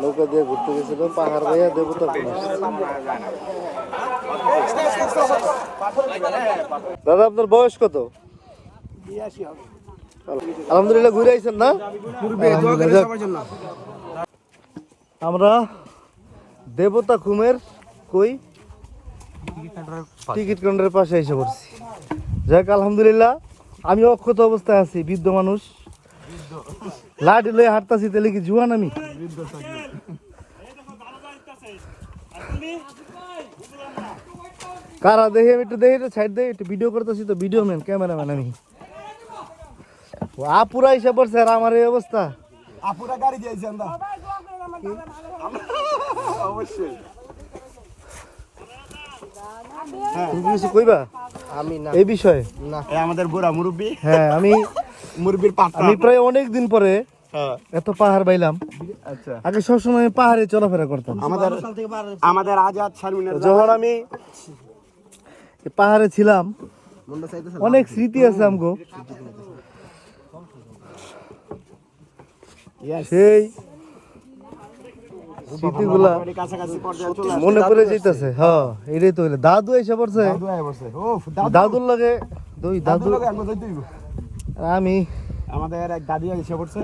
নৌকা দিয়ে ঘুরতে গেছিল পাহাড় ভাইয়া দেবতা দাদা আপনার বয়স কত? আলহামদুলিল্লাহ ঘুরে আইছেন না? আমরা দেবতা কুমের কই? টিকিট কাউন্টারের পাশে এসে পড়ছি। যাক আলহামদুলিল্লাহ আমি অক্ষত অবস্থায় আছি বৃদ্ধ মানুষ। লাঠি লয়ে হাঁটতাছি তাহলে কি জুয়ান আমি? কারা দেখি আমি একটু দেখি একটু সাইড দেখি একটু ভিডিও করতেছি তো ভিডিও ম্যান ক্যামেরাম্যান আমি। ও আপুরা এসে পড়ছে আর আমার এই অবস্থা। আপুরা গাড়ি দিয়েছি আমরা অবশ্যই। তুমি কিছু কইবা? আমি না। এই বিষয়ে? এই আমাদের বুড়া মুরব্বী। হ্যাঁ আমি মুরব্বীর পাত্র আমি প্রায় অনেক দিন পরে হ্যাঁ, এত পাহাড় বাইলাম আচ্ছা। আগে সবসময় পাহাড়ে চলাফেরা করতাম। আমাদের আমাদের আজাদ শারমিনের যখন আমি পাহাড়ে ছিলাম অনেক স্মৃতি আছে আমগো। সেই স্মৃতিগুলা। মনে পড়ে যাইতেছে। হ্যাঁ এটাই তো দাদু এসে পড়ছে। দাদুর লাগে দুই দাদু লগে আমরা যাইতে হইব। আর আমি আমাদের এক দাদি এসে পড়ছে।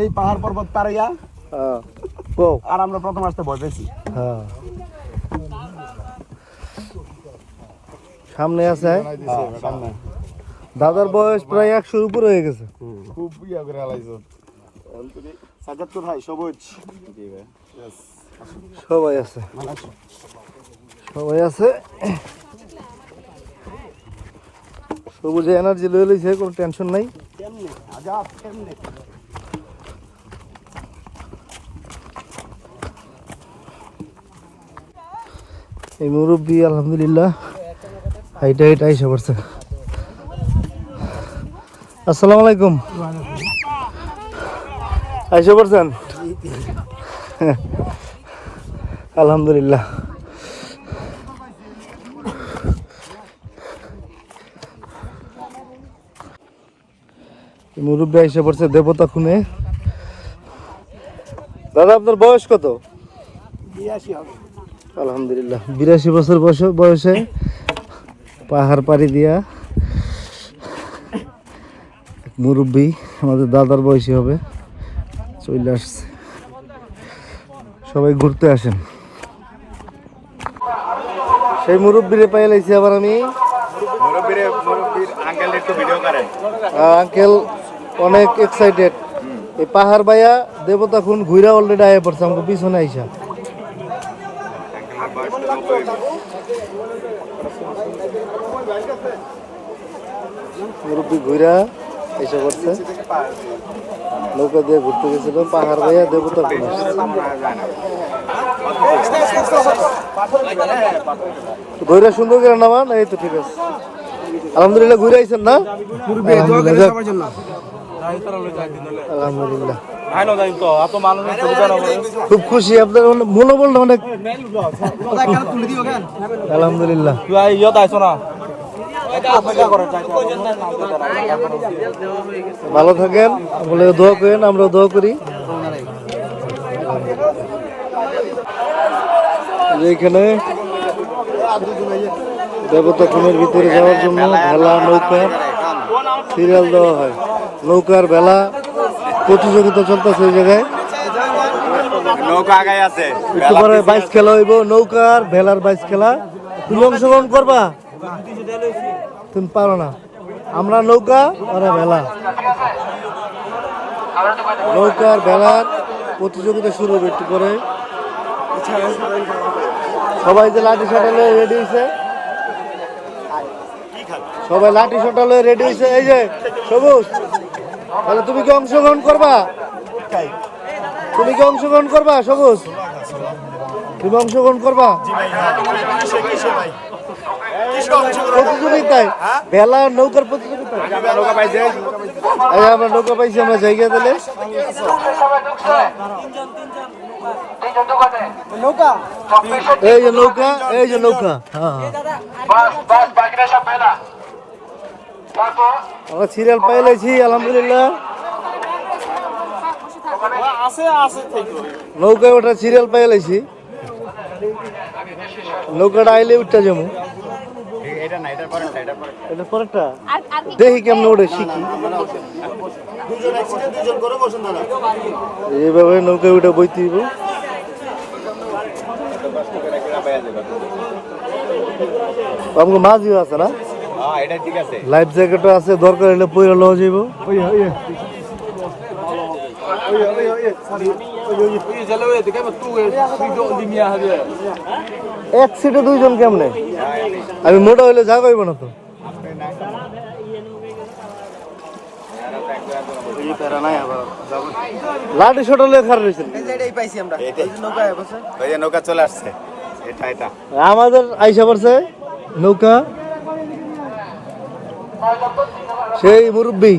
এই পাহাড় পর্বত পাড়িয়া হ্যাঁ, আর আমরা প্রথম আসতে ভয় পেয়েছি। হ্যাঁ। সামনে আছে। দাদার বয়স প্রায় একশোর উপরে হয়ে গেছে। খুব ইয়া করে হালাইছো। সাজাদ কোথায় সবুজ। সবাই আছে। সবাই আছে। সবুজে এনার্জি লয়ে লইছে কোনো টেনশন নাই। কেমনে? আজাদ কেমনে? এই মুরব্বী, আলহামদুলিল্লাহ। হাইটা হাইটা এসে পড়ছে। আসসালামু আলাইকুম। এসে পড়ছেন? আলহামদুলিল্লাহ। মুরব্বী এসে পড়ছে দেবতা খুনে। দাদা, আপনার বয়স কত? হবে। আলহামদুলিল্লাহ। বিরাশি বছর বয়স বয়সে পাহাড় পাড়ি দিয়া মুরব্বী আমাদের দাদার বয়সী হবে চলে আসছে। সবাই ঘুরতে আসেন। সেই মুরব্বীরে পাই লাইছি আবার আমি। আঙ্কেল অনেক এক্সাইটেড এই পাহাড় বাইয়া দেবতা খুন ঘুরা অলরেডি আয়া পড়ছে আমাকে পিছনে আইসা। মুরব্বী ঘুরা এসে পড়ছে। নৌকা দিয়ে ঘুরতে গেছিল পাহাড় বাইয়া দেবতা। ঘুরা সুন্দর করে নামান এই তো ঠিক আছে। আলহামদুলিল্লাহ ঘুরে আইছেন না? আলহামদুলিল্লাহ। খুব খুশি আপনার মনোবলটা অনেক। আলহামদুলিল্লাহ। ভালো থাকেন বলে দোয়া করেন আমরা দোয়া করি। এখানে দেবতা খুনের ভিতরে যাওয়ার জন্য ভেলা নৌকা সিরিয়াল দেওয়া হয়। নৌকার ভেলা প্রতিযোগিতা চলতেছে এই জায়গায়। নৌকা আগায় আছে একটু পরে বাইশ খেলা হইব নৌকার ভেলার বাইশ খেলা। তুমি অংশগ্রহণ করবা? তুমি পারো না। আমরা নৌকা ওরা ভেলা। নৌকার ভেলার প্রতিযোগিতা শুরু হবে একটু পরে। সবাই যে লাঠি সাটালে রেডি হয়েছে সবাই লাঠি সাটালে রেডি হয়েছে এই যে সবুজ। তাহলে তুমি কি অংশগ্রহণ করবা? তুমি কি অংশগ্রহণ করবা সবুজ? তুমি অংশগ্রহণ করবা? প্রতিযোগিতায়? বেলা নৌকার প্রতিযোগিতায়? আমরা নৌকা পাইছি আমরা জায়গা দিলে। নৌকা? এই যে নৌকা এই যে নৌকা। হ্যাঁ হ্যাঁ। আমরা সিরিয়াল পাইলেছি আলহামদুলিল্লাহ। আছে আছে থেকে। নৌকায় ওটা সিরিয়াল পাই লাইছি। নৌকাটা আইলে উঠটা যাব। এটা না এটা পরে এটা পরে এটা পরেরটা? আর আর কি দেখি কেমনে ওঠে শিখি। দুজন একসাথে দুজন করে বসুন দাদা এইভাবে নৌকায় উঠে বইতে দিব আমাকে মাঝিও আছে না? হ্যাঁ এটা ঠিক আছে। লাইফ জ্যাকেটও আছে দরকার হলে পইরা লওয়া যাইব। ওই ওই এক সিটে দুইজন কেমনে? আমি মোটা হইলে যা কইব না তো। লাঠি ছোট লয়ে খার রয়েছেন নৌকা চলে আসছে। এটা এটা। আমাদের আইসা পড়ছে নৌকা। সেই মুরব্বী।